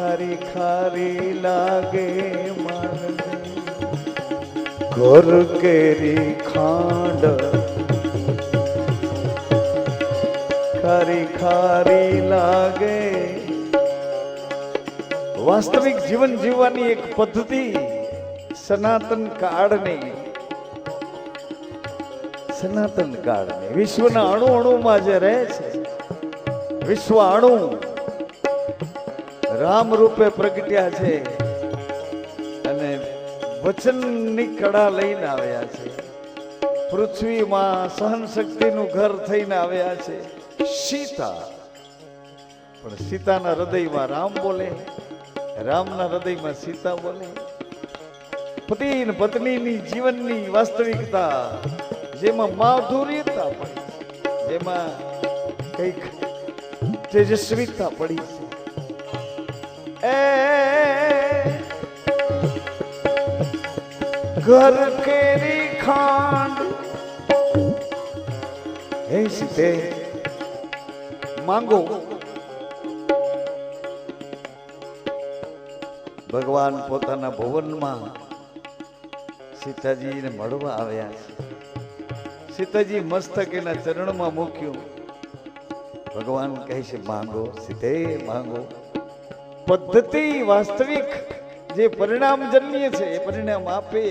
ખારી ખારી લાગે મન. ઘર કેરી ખાંડ. ખારી ખારી લાગે. વાસ્તવિક જીવન જીવવાની એક પદ્ધતિ સનાતન કાળની. સનાતન કાળની. વિશ્વના અણુ અણુમાં જે રહે છે, વિશ્વ અણુ રામ રૂપે પ્રગટ્યા છે અને વચનની કળા લઈને આવ્યા છે. પૃથ્વીમાં સહન શક્તિનું ઘર થઈને આવ્યા છે. સીતા. પણ સીતાના હૃદયમાં રામ બોલે. રામના હૃદયમાં સીતા બોલે. પતિ પત્નીની જીવનની વાસ્તવિકતા, જેમાં માધુર્યતા પડી જેમાં કંઈક તેજસ્વીતા પડી છે. ઘર કેરી ખાંડ હે સીતે માંગો ભગવાન પોતાના ભુવનમાં સીતાજીને મળવા આવ્યા છે। સીતાજી મસ્તક એના ચરણમાં મૂક્યું। ભગવાન કહે છે, માંગો, સીતે, માંગો. પદ્ધતિ વાસ્તવિક જે પરિણામ જન્મીએ છે, એ પરિણામ આપે.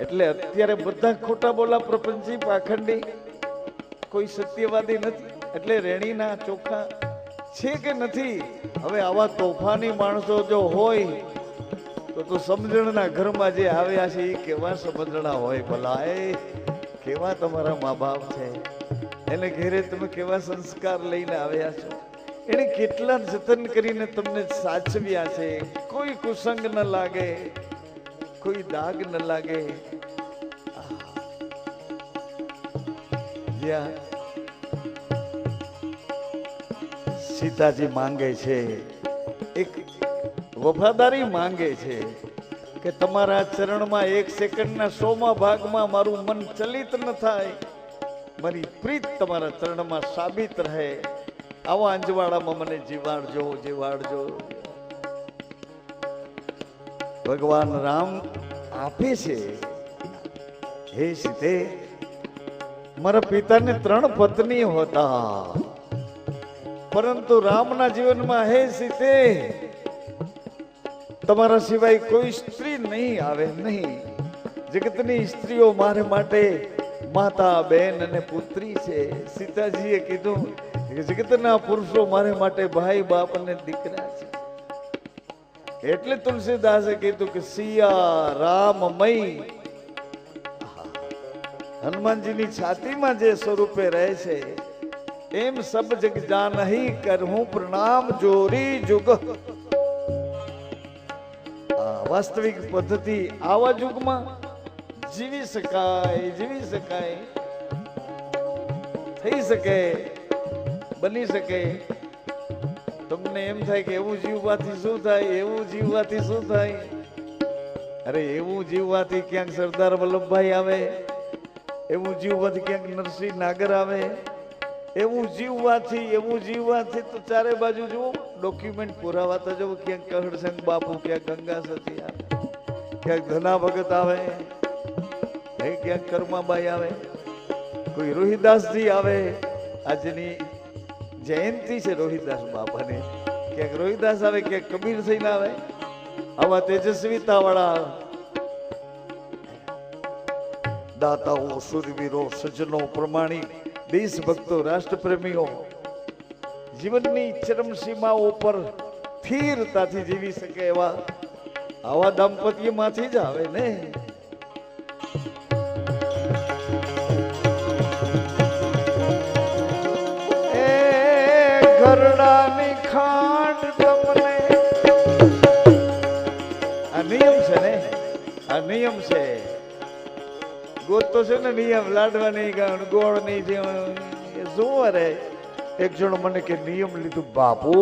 એટલે અત્યારે બધા ખોટા બોલા પ્રપંચી પાખંડી કોઈ સત્યવાદી નથી. એટલે રેણીના ચોખા છે કે નથી? હવે આવા તોફાની માણસો જો હોય, તો તો સમજણના ઘરમાં જે આવ્યા છે એ કેવા સમજણા હોય ભલા, એ કેવા તમારા મા બાપ છે? એને ઘેરે તમે કેવા સંસ્કાર લઈને આવ્યા છો? એને કેટલા જતન કરીને તમને સાચવ્યા છે? કોઈ કુસંગ ન લાગે, કોઈ દાગ ન લાગે. સીતાજી માંગે છે. એક વફાદારી માંગે છે કે તમારા ચરણમાં એક સેકન્ડના સોમા ભાગમાં મારું મન ચલિત ન થાય. મારી પ્રીત તમારા ચરણમાં સાબિત રહે. આવા અંજવાળામાં મને જીવાડજો જીવાડજો. ભગવાન રામ આપે છે. હે સીતે, મારા પિતાને ત્રણ પત્ની હતા. પરંતુ રામના જીવનમાં, હે સીતે, તમારા સિવાય કોઈ સ્ત્રી નહીં આવે, નહીં. જગતની સ્ત્રીઓ મારે માટે માતા, બેન અને પુત્રી છે. સીતાજીએ કીધું જગતના પુરુષો મારે માટે ભાઈ, બાપ અને દીકરા છે. એટલે તુલસીદાસે કીધું કે, સિયા રામમય. હનુમાનજીની છાતીમાં જે સ્વરૂપે રહે છે, એમ સબ જગ જાનહી કરહું પ્રણામ જોરી જુગ. વાસ્તવિક પદ્ધતિ આવા યુગમાં જીવી શકાય જીવી શકાય. થઈ શકે. બની શકે. તમને એમ થાય કે એવું જીવવાથી શું થાય, એવું જીવવાથી શું થાય? અરે એવું જીવવાથી ક્યાંક સરદાર વલ્લભભાઈ આવે, એવું જીવવાથી ક્યાંક નરસિંહ નાગર આવે, એવું જીવવાથી એવું જીવવાથી તો ચારે બાજુ જુઓ ડોક્યુમેન્ટ પુરાવા તો જુઓ, ક્યાંક કહડસંગ બાપુ, ક્યાંક ગંગા સતી આવે, ક્યાંક ધના ભગત આવે ક્યાંક કર્માબાઈ આવે, કોઈ રોહિદાસજી આવે, આજની જયંતિ છે રોહિદાસ બાપાની. ક્યાંક રોહિદાસ આવે, ક્યાંક કબીર થઈને આવે. આવા તેજસ્વીતા વાળા દાતાઓ, સુરવીરો સજ્જનો પ્રમાણિક, દેશભક્તો, રાષ્ટ્રપ્રેમીઓ, જીવનની ચરમસીમાઓ પર સ્થિરતાથી જીવી શકે એવા આવા દાંપત્યમાંથી જ આવે ને? તો છે ને નિયમ લાડવા નહીં ગાણ ગોળ નહીં દેવાનું. એ શું અરે એક જણો મને કે, નિયમ લીધું, બાપુ.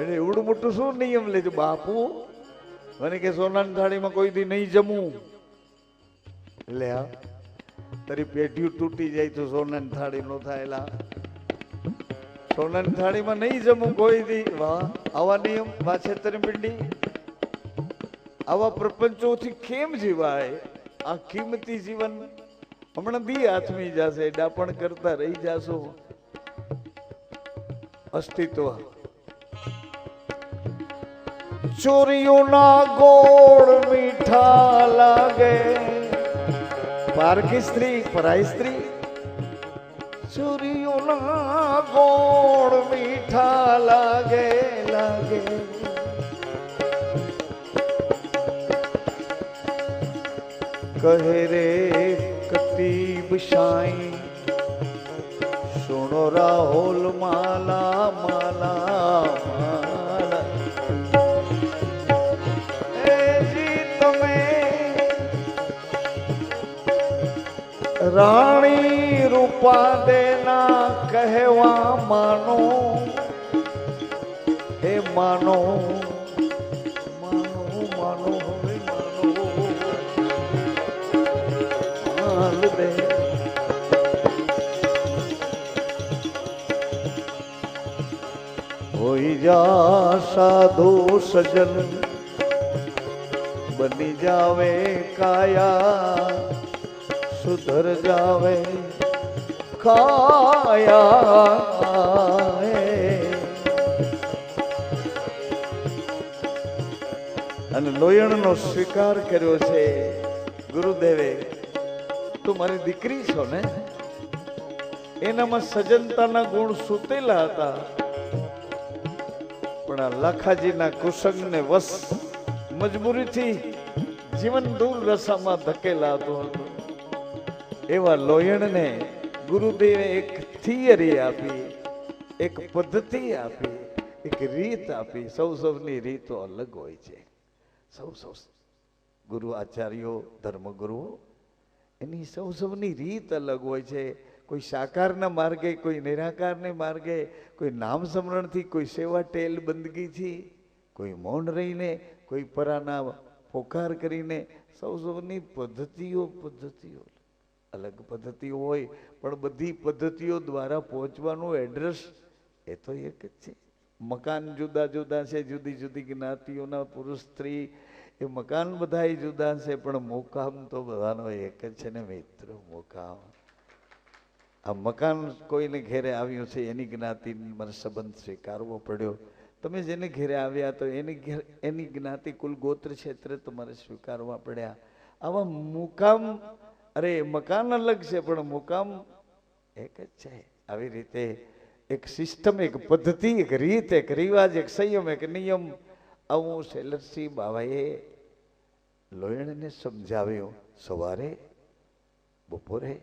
એને એવડું મોટું શું નિયમ લીધું, બાપુ? મને કે, સોનાની થાળીમાં કોઈ દી નહીં જમવું લે તારી પેઢીઓ તૂટી જાય તો સોનાની થાળી નો થાયેલા સોનાની થાળીમાં નહીં જમું કોઈ દી. વાહ, આવા નિયમ વાછેતર પિંડી. આવા પ્રપંચોથી કેમ જીવાય? આ કિંમતી જીવન હમણાં બી હાથમી જશે ડાપણ કરતા રહી જાશો. અસ્તિત્વ. ચોરીઓના ગોળ મીઠા લાગે. પારકી સ્ત્રી પરાય સ્ત્રી. ચોરીઓના ગોળ મીઠા લાગે લાગે. કહે રે કતીબ સુણો રાહુલ માલા માલા રાણી રૂપા દેના કહેવા માનો. હે માનો. જા સાધુ સજન, બની જાવે કાયા, સુધર જાવે કાયા. અને લોયણનો સ્વીકાર કર્યો છે, ગુરુદેવે, તું મારી દીકરી છો ને? એનામાં સજનતાના ગુણ સૂતેલા હતા. પણ આ લાખાજીના કુસંગને વસ મજબૂરીથી જીવન દુર્દશામાં ધકેલાતો હતો. એવા લોયણને ગુરુદેવે એક થિયરી આપી, એક પદ્ધતિ આપી, એક રીત આપી. સૌ સૌની રીતો અલગ હોય છે. સૌ સૌ ગુરુ આચાર્યો, ધર્મગુરુઓ, એની સૌ સૌની રીત અલગ હોય છે. કોઈ સાકારના માર્ગે, કોઈ નિરાકારને માર્ગે, કોઈ નામ સ્મરણથી કોઈ સેવા ટેલ બંદગીથી, કોઈ મૌન રહીને, કોઈ પરાના પોકાર કરીને, સૌ સૌની પદ્ધતિઓ પદ્ધતિઓ. અલગ પદ્ધતિઓ હોય, પણ બધી પદ્ધતિઓ દ્વારા પહોંચવાનું એડ્રેસ એ તો એક જ છે. મકાન જુદા જુદા છે, જુદી જુદી જ્ઞાતિઓના પુરુષ, સ્ત્રી, એ મકાન બધાય જુદા છે, પણ મુકામ તો બધાનો એક જ છે ને મિત્રો, મુકામ. આ મકાન કોઈને ઘેરે આવ્યું છે, એની જ્ઞાતિ મને સંબંધ સ્વીકારવો પડ્યો. તમે જેને ઘેરે આવ્યા તો એની ઘેર- એની જ્ઞાતિ કુલ ગોત્ર ક્ષેત્ર તમારે સ્વીકારવા પડ્યા. આવા મુકામ, અરે મકાન અલગ છે, પણ મુકામ એક જ છે. આવી રીતે એક સિસ્ટમ એક પદ્ધતિ, એક રીત, એક રિવાજ, એક સંયમ, એક નિયમ. આવું શૈલરસિંહ બાવાએ લોયણને સમજાવ્યું. સવારે, બપોરે,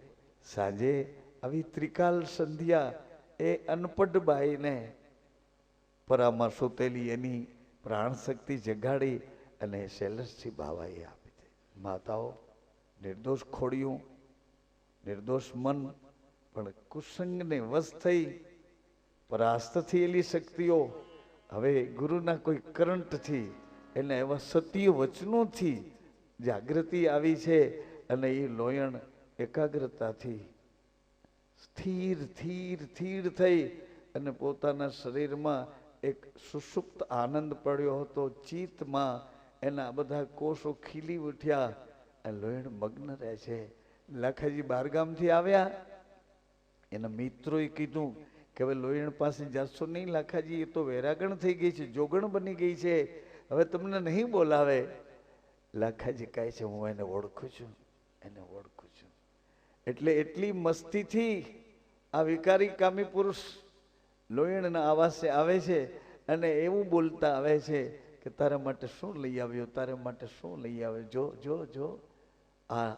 સાંજે આવી ત્રિકાલ સંધ્યા એ અનપઢ બાઈને પરામાં સૂતેલી એની પ્રાણ શક્તિ જગાડી અને શૈલસથી બાવાએ આપી છે માતાઓ, નિર્દોષ ખોડિયું, નિર્દોષ મન, પણ કુસંગને વશ થઈ પરાસ્ત થયેલી શક્તિઓ, હવે ગુરુના કોઈ કરંટથી એને એવા સત્ય વચનોથી જાગૃતિ આવી છે અને એ લોયણ એકાગ્રતાથી સ્થિર થીર ધીર થઈ અને પોતાના શરીરમાં એક સુષુપ્ત આનંદ પડ્યો હતો. ચિત્તમાં એના બધા કોષો ખીલી ઉઠ્યા અને લોહીણ મગ્ન રહે છે. લાખાજી બારગામથી આવ્યા. એના મિત્રોએ કીધું કે હવે લોહીણ પાસે જશો નહીં લાખાજી, એ તો વેરાગણ થઈ ગઈ છે, જોગણ બની ગઈ છે. હવે તમને નહીં બોલાવે. લાખાજી કહે છે, હું એને ઓળખું છું, એને ઓળખું છું. એટલે એટલી મસ્તીથી આ વિકારી કામી પુરુષ લોયણના આવાસે આવે છે અને એવું બોલતા આવે છે કે તારા માટે શું લઈ આવ્યો, તારા માટે શું લઈ આવ્યો? જો જો જો. આ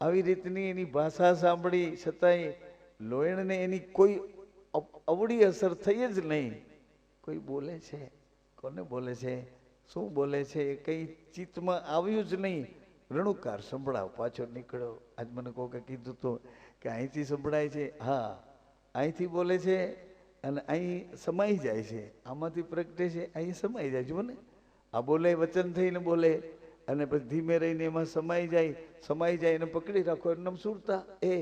આવી રીતની એની ભાષા સાંભળી છતાંય લોયણને એની કોઈ અવ- અવળી અસર થઈ જ નહીં. કોઈ બોલે છે? કોને બોલે છે? શું બોલે છે? એ કંઈ ચિત્તમાં આવ્યું જ નહીં. રણુકાર સંભળાવ, પાછો નીકળ્યો. આજ મને કોકે કીધું તો કે અહીંથી સંભળાય છે. હા, અહીંથી બોલે છે અને અહીં સમાઈ જાય છે. આમાંથી પ્રગટે છે, અહીં સમાઈ જાય જુઓ ને આ બોલે, વચન થઈને બોલે અને પછી ધીમે રહીને એમાં સમાઈ જાય સમાઈ જાય એને પકડી રાખો એનું સુરતા. એ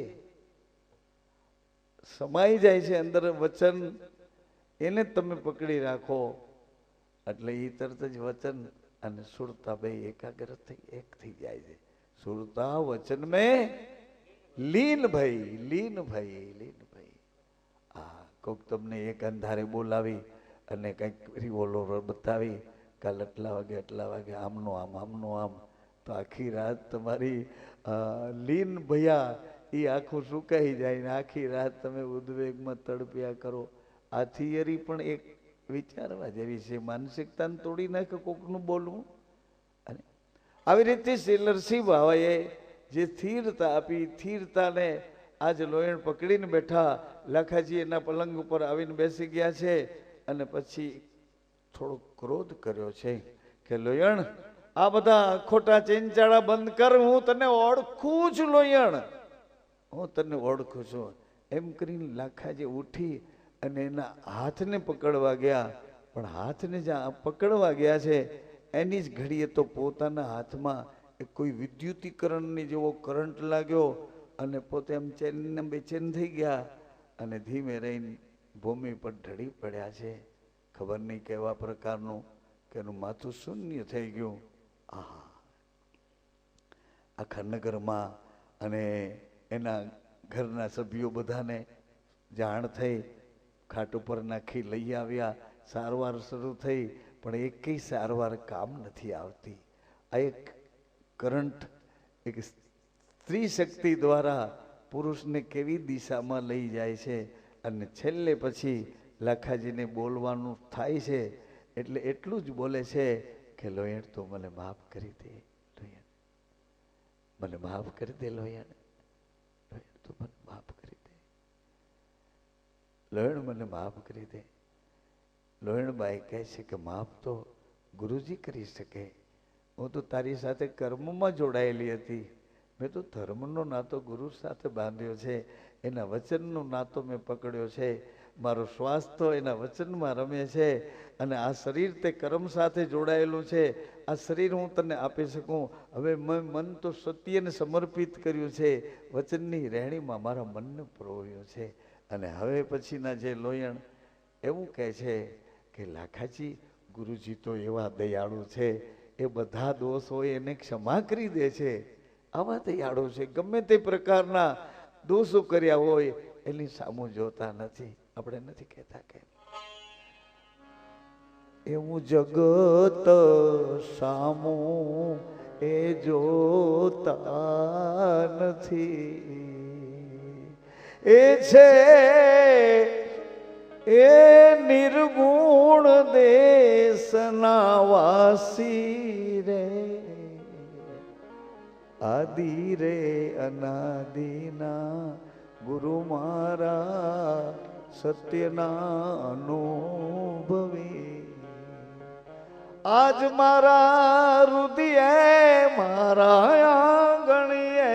સમાઈ જાય છે અંદર વચન, એને જ તમે પકડી રાખો. એટલે એ તરત જ વચન અને સુરતા બે એકાગ્ર થઈ એક થઈ જાય છે. સુરતા વચન મેં લીન ભાઈ લીન ભાઈ લીન ભાઈ. આ કોક તમને એક અંધારે બોલાવી અને કંઈક રિવોલ્વર બતાવી, કાલ એટલા વાગે, આટલા વાગે આમનો આમ આમનો આમ. તો આખી રાત તમારી લીન ભયા એ આખું સુકાઈ જાય ને આખી રાત તમે ઉદ્વેગમાં તડપ્યા કરો. આ થિયરી પણ એક વિચારવા જેવી છે. માનસિકતાને તોડી નાખે કોકનું બોલવું. અને આવી રીતે સેલરસિંહ બાવાએ જે સ્થિરતા આપી, સ્થિરતાને આજ લોયણ પકડીને બેઠા, લાખાજી એના પલંગ ઉપર આવીને બેસી ગયા છે અને પછી થોડો ક્રોધ કર્યો છે કે, લોયણ, આ બધા ખોટા ચેંચાળા બંધ કર, હું તને ઓળખું છું, લોયણ. હું તને ઓળખું છું. એમ કરીને લાખાજી ઉઠી અને એના હાથને પકડવા ગયા. પણ હાથને જ્યાં પકડવા ગયા છે, એની જ ઘડીએ તો પોતાના હાથમાં એ કોઈ વિદ્યુતીકરણની જેવો કરંટ લાગ્યો અને પોતે એમ ચેનને બેચેન થઈ ગયા અને ધીમે રહીને ભૂમિ પર ઢળી પડ્યા છે. ખબર નહીં કેવા પ્રકારનું કે એનું માથું શૂન્ય થઈ ગયું. આહા. આખા નગરમાં અને એના ઘરના સભ્યો બધાને જાણ થઈ ખાટ ઉપર નાખી લઈ આવ્યા. સારવાર શરૂ થઈ, પણ એકેય સારવાર કામ નથી આવતી. આ એક કરંટ, એક સ્ત્રી શક્તિ દ્વારા પુરુષને કેવી દિશામાં લઈ જાય છે અને છેલ્લે પછી લાખાજીને બોલવાનું થાય છે. એટલે એટલું જ બોલે છે કે, લોયણ, તો મને માફ કરી દે, લોયણ. મને માફ કરી દે, લોયણ. તું મને લોયણ મને માફ કરી દે. લોયણબાઈ કહે છે કે માફ તો ગુરુજી કરી શકે. હું તો તારી સાથે કર્મમાં જોડાયેલી હતી. મેં તો ધર્મનો નાતો ગુરુ સાથે બાંધ્યો છે. એના વચનનો નાતો મેં પકડ્યો છે. મારો શ્વાસ તો એના વચનમાં રમે છે અને આ શરીર તે કર્મ સાથે જોડાયેલું છે. આ શરીર હું તને આપી શકું. હવે મેં મન તો સત્યને સમર્પિત કર્યું છે. વચનની રહેણીમાં મારા મનને પરોવ્યો છે. અને હવે પછીના જે લોયણ, એવું કહે છે કે, લાખાજી, ગુરુજી તો એવા દયાળુ છે, એ બધા દોષ હોય એને ક્ષમા કરી દે છે. આવા દયાળુ છે, ગમે તે પ્રકારના દોષો કર્યા હોય, એની સામું જોતા નથી, આપણે નથી કહેતા કે. એવું જગત સામું એ જોતા નથી. એ છે, એ નિર્ગુણ દેશના વાસી રે. આદિ રે, અનાદિના ગુરુ મારા સત્યના અનુભવી આજ મારા રુદિયે મારા આંગણીએ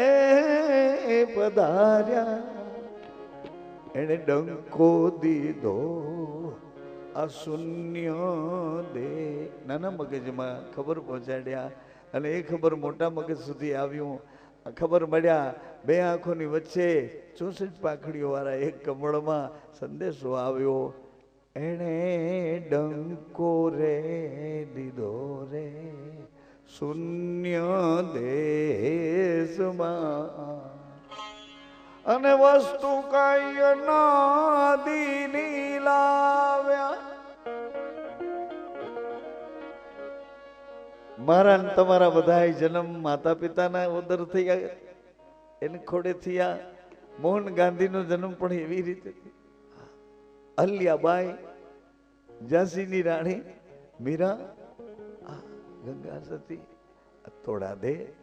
પધાર્યા. એણે ડંકો દીધો. આ શૂન્ય દે. નાના મગજમાં ખબર પહોંચાડ્યા અને એ ખબર મોટા મગજ સુધી આવ્યું. ખબર મળ્યા બે આંખોની વચ્ચે ચોસઠ પાખડીઓ વાળા એક કમળમાં સંદેશો આવ્યો. એણે ડંકો રે દીધો રે. શૂન્ય દેશમાં અને વસ્તુ કઈ નદી લાવ્યા મારા તમારા બધાય જન્મ માતા પિતાના ઉદર થયા એને ખોડે થયા મોહન ગાંધીનો જન્મ પણ એવી રીતે અલ્યાબાઈ, ઝાંસીની રાણી, મીરા ગંગા સતી થોડા દે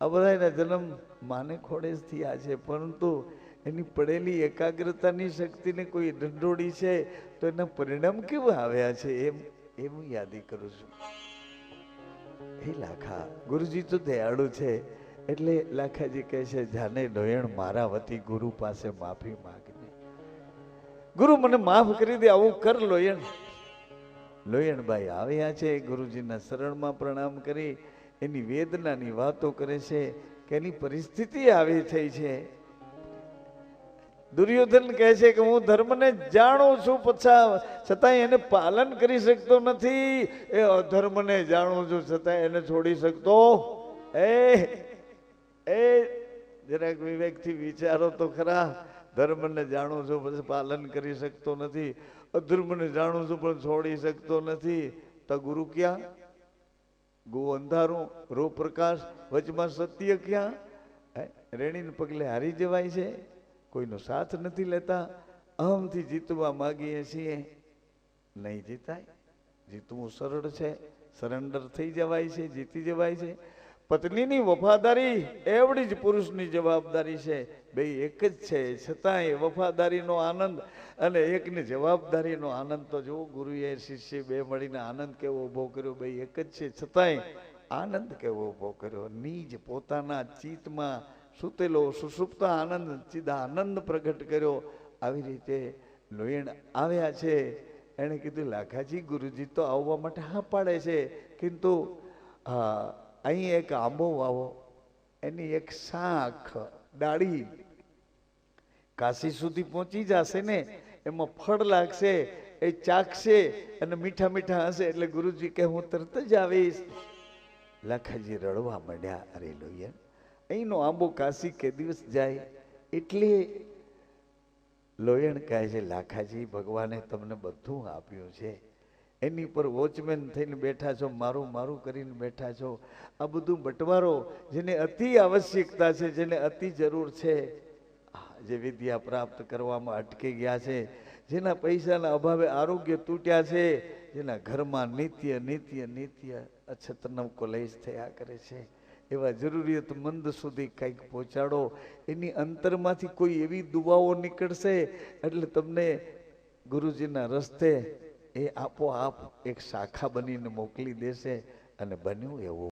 આ બધાના જન્મ માને ખોડે થયા છે. પરંતુ એની પડેલી એકાગ્રતાની શક્તિને કોઈ ઢંઢોળી છે તો એના પરિણામ કેવા આવ્યા છે એમ એમ હું યાદી કરું છું. હે લાખા, ગુરુજી તો દયાળુ છે. એટલે લાખાજી કહે છે, જાને ડોયણ મારા વતી ગુરુ પાસે માફી માગને. ગુરુ, મને માફ કરી દે, આવું કર લોયણ. લોયણભાઈ આવ્યા છે ગુરુજીના શરણમાં પ્રણામ કરી. એની વેદનાની વાતો કરે છે કે એની પરિસ્થિતિ આવી થઈ છે. દુર્યોધન કહે છે કે હું ધર્મને જાણું છું, પછા છતાંય એને પાલન કરી શકતો નથી. એ અધર્મને જાણું છું, છતાંય એને છોડી શકતો એ એ જરાક વિવેકથી વિચારો તો ખરા. ધર્મને જાણું છું, પછી પાલન કરી શકતો નથી. અધર્મને જાણું છું, પણ છોડી શકતો નથી. તો ગુરુ ક્યાં? ગો અંધારું રો પ્રકાશ વચમાં સત્ય ક્યાં? રેણીને પગલે હારી જવાય છે? કોઈનો સાથ નથી લેતા? અહમથી જીતવા માગીએ છીએ. નહીં જીતાય? જીતવું સરળ છે. સરેન્ડર થઈ જવાય છે, જીતી જવાય છે. પત્નીની વફાદારી એવડી જ પુરુષની જવાબદારી છે. બે એક જ છે. છતાંય વફાદારીનો આનંદ અને એકની જવાબદારીનો આનંદ તો જુઓ, ગુરુએ શિષ્ય બે મળીને આનંદ કેવો ઊભો કર્યો? બે એક જ છે. છતાંય આનંદ કેવો ઊભો કર્યો? નિજ પોતાના ચિત્તમાં સુતેલો સુષુપ્ત આનંદ, ચિદા આનંદ પ્રગટ કર્યો. આવી રીતે લોયણ આવ્યા છે. એણે કીધું, લાખાજી, ગુરુજી તો આવવા માટે હા પાડે છે. કિંતુ હા અહીં એક આંબો વાવો, એની એક શાખ, ડાળી. કાશી સુધી પહોંચી જશે ને, એમાં ફળ લાગશે, એ ચાખશે અને મીઠા મીઠા હશે એટલે ગુરુજી કે હું તરત જ આવીશ. લાખાજી રડવા માંડ્યા, અરે લોહિયા, અહીંનો આંબો કાશી કે દિવસ જાય? એટલે લોયણ કહે છે, લાખાજી, ભગવાને તમને બધું આપ્યું છે. એની પર વોચમેન થઈને બેઠા છો, મારું મારું કરીને બેઠા છો. આ બધું બટવારો જેને અતિ આવશ્યકતા છે, જેને અતિ જરૂર છે જે વિદ્યા પ્રાપ્ત કરવામાં અટકી ગયા છે, જેના પૈસાના અભાવે આરોગ્ય તૂટ્યા છે, જેના ઘરમાં નિત્ય નિત્ય નિત્ય અછતનો કોલેજ થયા કરે છે. એવા જરૂરિયાતમંદ સુધી કંઈક પહોંચાડો. એની અંતરમાંથી કોઈ એવી દુવાઓ નીકળશે, એટલે તમને ગુરુજીના રસ્તે એ આપોઆપ એક શાખા બનીને મોકલી દેશે અને બન્યું એવું.